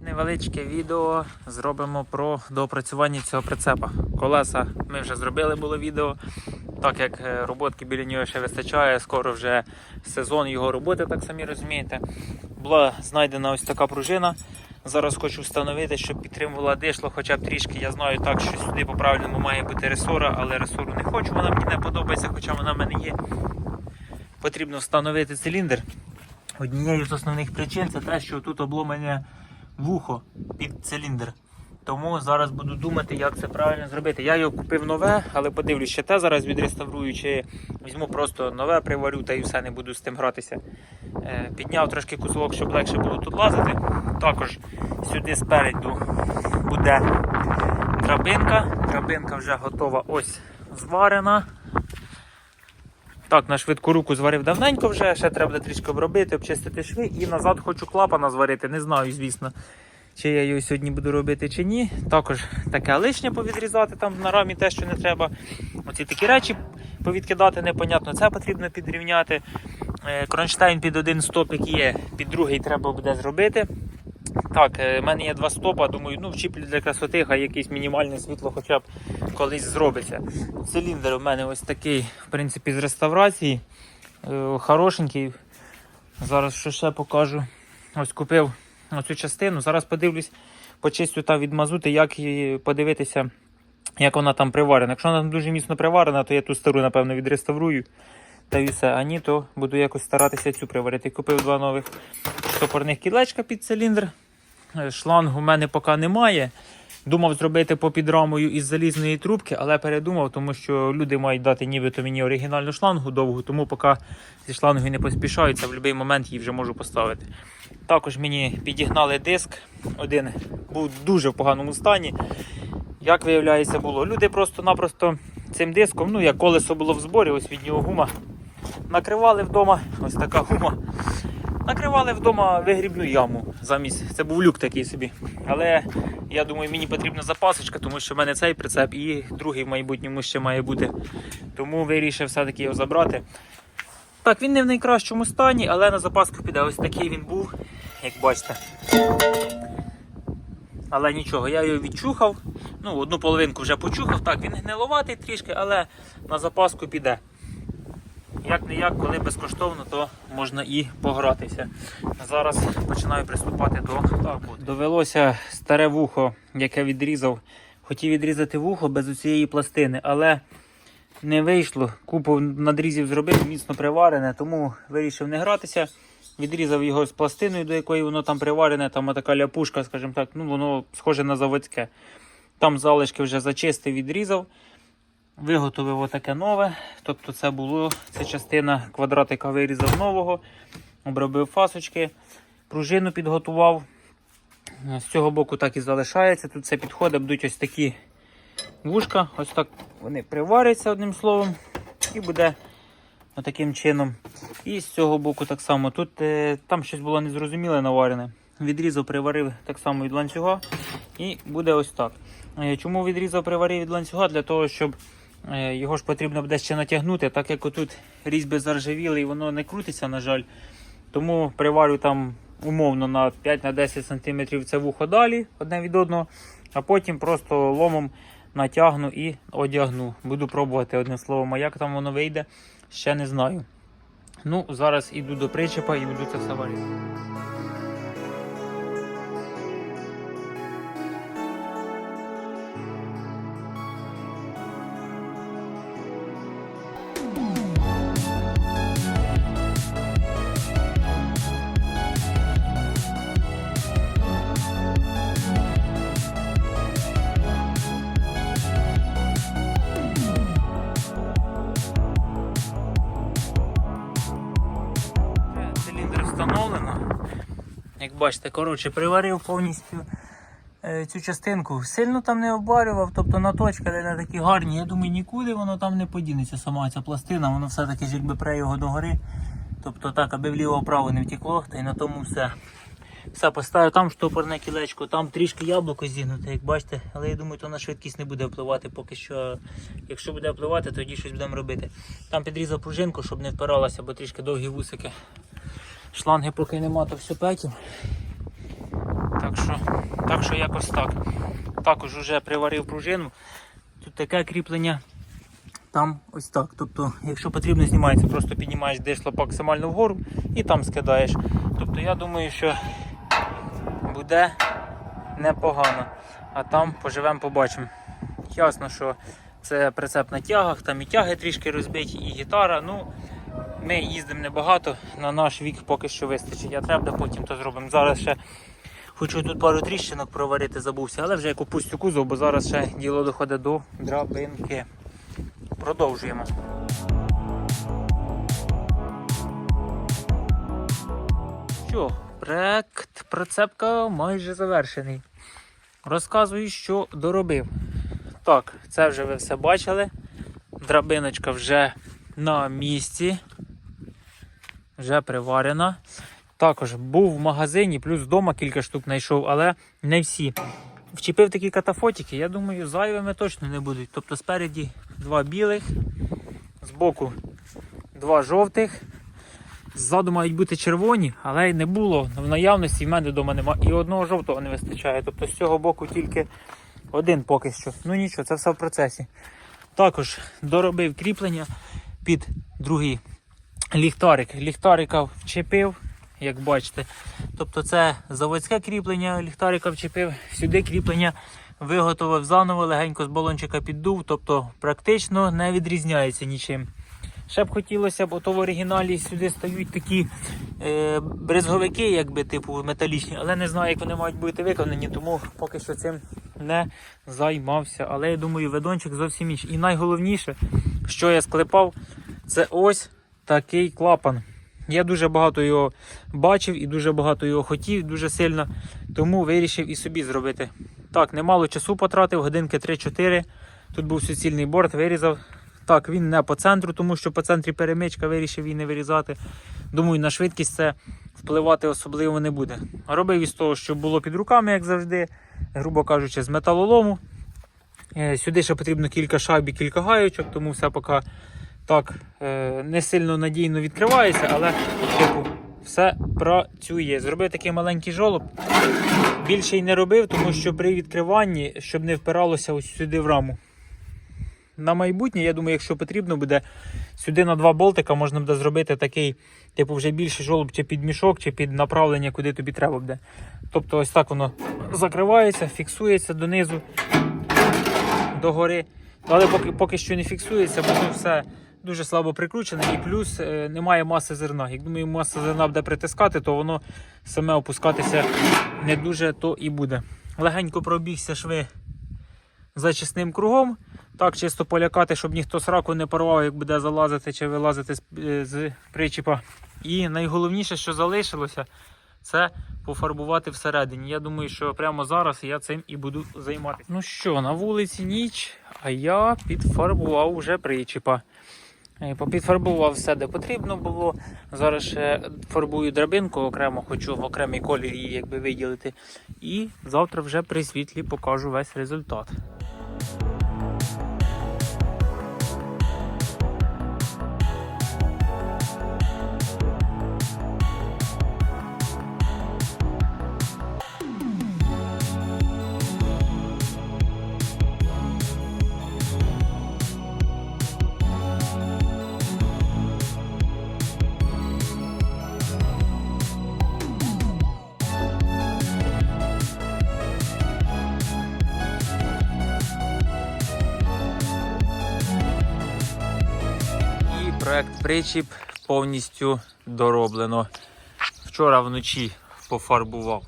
Невеличке відео зробимо про доопрацювання цього прицепа. Колеса ми вже зробили було відео. Так як е, роботки біля нього ще вистачає, скоро вже сезон його роботи, так самі розумієте. Була знайдена ось така пружина. Зараз хочу встановити, щоб підтримувала дишло хоча б трішки. Я знаю так, що сюди по правильному має бути ресора, але ресору не хочу, вона мені не подобається, хоча вона в мене є. Потрібно встановити циліндр. Однією з основних причин це те, що тут обломане вухо під циліндр. Тому зараз буду думати, як це правильно зробити. Я його купив нове, але подивлюсь, ще те зараз відреставрую, чи візьму просто нове, приварю та і все, не буду з тим гратися. Е, підняв трошки кузовок, щоб легше було тут лазити. Також сюди спереду буде драбинка. Драбинка вже готова ось зварена. Так, на швидку руку зварив давненько вже, ще треба трішки обробити, обчистити шви і назад хочу клапана зварити. Не знаю, звісно, чи я його сьогодні буду робити чи ні. Також таке лишнє повідрізати там на рамі те, що не треба. Оці такі речі повідкидати непонятно. Це потрібно підрівняти. Е, Кронштейн під один стопик є, під другий треба буде зробити. Так, е, в мене є два стопа, думаю, ну вчіплю для красоти, хай якесь мінімальне світло хоча б колись зробиться. Циліндр у мене ось такий, в принципі, з реставрації. Е, Хорошенький. Зараз що ще покажу. Ось купив оцю частину. Зараз подивлюсь, почистю та від мазути, як її подивитися, як вона там приварена. Якщо вона там дуже міцно приварена, то я ту стару, напевно, відреставрую. Та і все. А ні, то буду якось старатися цю приварити. Купив два нових штопорних кілечка під циліндр. Шлангу у мене поки немає. Думав зробити попід рамою із залізної трубки, але передумав, тому що люди мають дати нібито мені оригінальну шлангу довгу, тому поки зі шлангою не поспішаються, в будь-який момент її вже можу поставити. Також мені підігнали диск, один був дуже в поганому стані. Як виявляється, було. Люди просто-напросто цим диском, ну як колесо було в зборі, ось від нього гума. Накривали вдома, ось така гума. Накривали вдома вигрібну яму замість. Це був люк такий собі. Але я думаю, мені потрібна запасочка, тому що в мене цей прицеп і другий в майбутньому ще має бути. Тому вирішив все-таки його забрати. Так, він не в найкращому стані, але на запаску піде. Ось такий він був, як бачите. Але нічого, я його відчухав. Ну, одну половинку вже почухав. Так, він гниловатий трішки, але на запаску піде. Як не як, коли безкоштовно, то можна і погратися. Зараз починаю приступати до от. Довелося старе вухо, яке відрізав. Хотів відрізати вухо без цієї пластини, але не вийшло. Купу надрізів зробив, міцно приварене, тому вирішив не гратися. Відрізав його з пластиною, до якої воно там приварене, там така ляпушка, скажімо так, ну воно схоже на заводське. Там залишки вже зачистив, відрізав. Виготовив отаке нове. Тобто це було це частина квадратика вирізав нового, обробив фасочки, пружину підготував. З цього боку так і залишається. Тут все підходить, будуть ось такі вушка, ось так вони приваряться одним словом, і буде таким чином. І з цього боку так само. Тут е, там щось було незрозуміле наварене. Відрізав, приварив так само від ланцюга, і буде ось так. Е, Чому відрізав, приварив від ланцюга? Для того, щоб його ж потрібно буде ще натягнути, так як отут різьби заржавіли і воно не крутиться, на жаль. Тому приварю там умовно на 5-10 см це вухо далі одне від одного, а потім просто ломом натягну і одягну. Буду пробувати одним словом, а як там воно вийде, ще не знаю. Ну, зараз іду до причепа і буду це все варити. Бачите, коротше, приварив повністю е, цю частинку. Сильно там не обварював, тобто наточки, але не такі гарні. Я думаю, нікуди воно там не подінеться, сама ця пластина, воно все-таки ж якби пре його догори. Тобто так, аби вліво-вправо не втекло, та й на тому все. Все, поставив там штопорне кілечко, там трішки яблуко зігнуте, як бачите, але я думаю, то на швидкість не буде впливати поки що. Якщо буде впливати, тоді щось будемо робити. Там підрізав пружинку, щоб не впиралася, бо трішки довгі вусики. Шланги поки нема, то все петім. Так що, так що якось так. Також вже приварив пружину. Тут таке кріплення. Там ось так. Тобто, якщо потрібно, знімається, просто піднімаєш дишло максимально вгору і там скидаєш. Тобто я думаю, що буде непогано. А там поживемо, побачимо. Ясно, що це прицеп на тягах, там і тяги трішки розбиті, і гітара. Ну, ми їздимо небагато, на наш вік поки що вистачить. Я треба, потім то зробимо. Зараз ще хочу тут пару тріщинок проварити, забувся, але вже як опустю кузов, бо зараз ще діло доходить до драбинки. Продовжуємо. Що, проект прицепка майже завершений. Розказую, що доробив. Так, це вже ви все бачили. Драбиночка вже на місці. Вже приварена. Також був в магазині, плюс вдома кілька штук знайшов, але не всі. Вчепив такі катафотики, я думаю, зайвими точно не будуть. Тобто спереді два білих, збоку два жовтих. Ззаду мають бути червоні, але й не було. В наявності в мене вдома немає. І одного жовтого не вистачає. Тобто з цього боку тільки один поки що. Ну нічого, це все в процесі. Також доробив кріплення під другий ліхтарик. Ліхтарика вчепив, як бачите. Тобто це заводське кріплення, ліхтарика вчепив, сюди кріплення виготовив заново, легенько з балончика піддув, тобто практично не відрізняється нічим. Ще б хотілося, бо то в оригіналі сюди стають такі е, брезговики, якби типу металічні, але не знаю, як вони мають бути виконані, тому поки що цим не займався. Але я думаю, ведончик зовсім інший. І найголовніше, що я склепав, це ось такий клапан. Я дуже багато його бачив і дуже багато його хотів, дуже сильно, тому вирішив і собі зробити. Так, немало часу потратив, годинки 3-4. Тут був суцільний борт, вирізав. Так, він не по центру, тому що по центрі перемичка вирішив її не вирізати. Думаю, на швидкість це впливати особливо не буде. Робив із того, що було під руками, як завжди, грубо кажучи, з металолому. Е, Сюди ще потрібно кілька шайб і кілька гаючок, тому все поки так е, не сильно надійно відкривається, але типу, все працює. Зробив такий маленький жолоб. Більше й не робив, тому що при відкриванні, щоб не впиралося ось сюди в раму. На майбутнє, я думаю, якщо потрібно буде, сюди на два болтика можна буде зробити такий, типу, вже більший жолоб чи під мішок, чи під направлення, куди тобі треба буде. Тобто ось так воно закривається, фіксується донизу, догори. Але поки, поки що не фіксується, бо все дуже слабо прикручене і плюс е, немає маси зерна. Як думаю, маса зерна буде притискати, то воно саме опускатися не дуже то і буде. Легенько пробігся шви зачисним кругом. Так, чисто полякати, щоб ніхто сраку не порвав, як буде залазити чи вилазити з, е, з причіпа. І найголовніше, що залишилося, це пофарбувати всередині. Я думаю, що прямо зараз я цим і буду займатися. Ну що, на вулиці ніч, а я підфарбував вже причіпа. Е, Попідфарбував все, де потрібно було. Зараз ще фарбую драбинку окремо, хочу в окремий колір її якби виділити. І завтра вже при світлі покажу весь результат. Проект причіп повністю дороблено. Вчора вночі пофарбував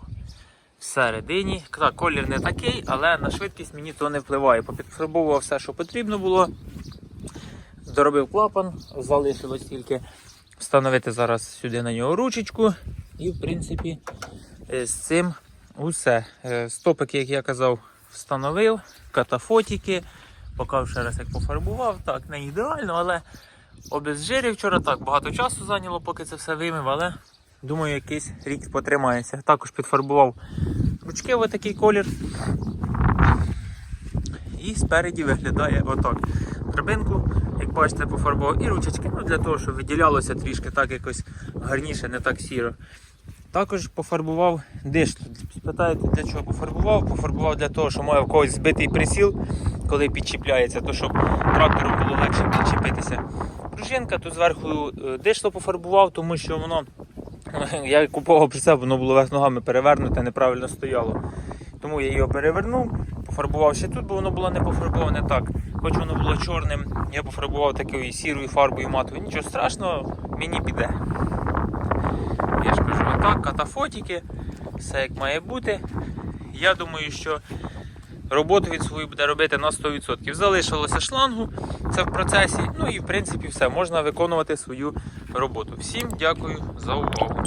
всередині. Так, колір не такий, але на швидкість мені то не впливає. Попідфарбував все, що потрібно було. Доробив клапан, залишилось тільки встановити зараз сюди на нього ручечку. І, в принципі, е, з цим усе. Е, Стопики, як я казав, встановив, катафотики. Покав ще раз, як пофарбував. Так, не ідеально, але обезжирив вчора так. Багато часу зайняло, поки це все вимив, але думаю, якийсь рік потримається. Також підфарбував ручки в такий колір. І спереді виглядає отак. Драбинку, як бачите, пофарбував і ручечки, ну для того, щоб виділялося трішки так якось гарніше, не так сіро. Також пофарбував дишло. Спитаєте, для чого пофарбував? Пофарбував для того, що має в когось збитий присіл, коли підчіпляється, то щоб трактору було легше підчепитися. Пружинка, тут зверху е, дишло пофарбував, тому що воно, я купував прицеп, воно було вверх ногами перевернуте, неправильно стояло. Тому я його перевернув, пофарбував ще тут, бо воно було не пофарбоване так. Хоч воно було чорним, я пофарбував такою сірою фарбою матовою. Нічого страшного, мені піде. Я ж кажу, отак, катафотики, все як має бути. Я думаю, що роботу від свою буде робити на 100%. Залишилося шлангу, це в процесі. Ну і в принципі все, можна виконувати свою роботу. Всім дякую за увагу.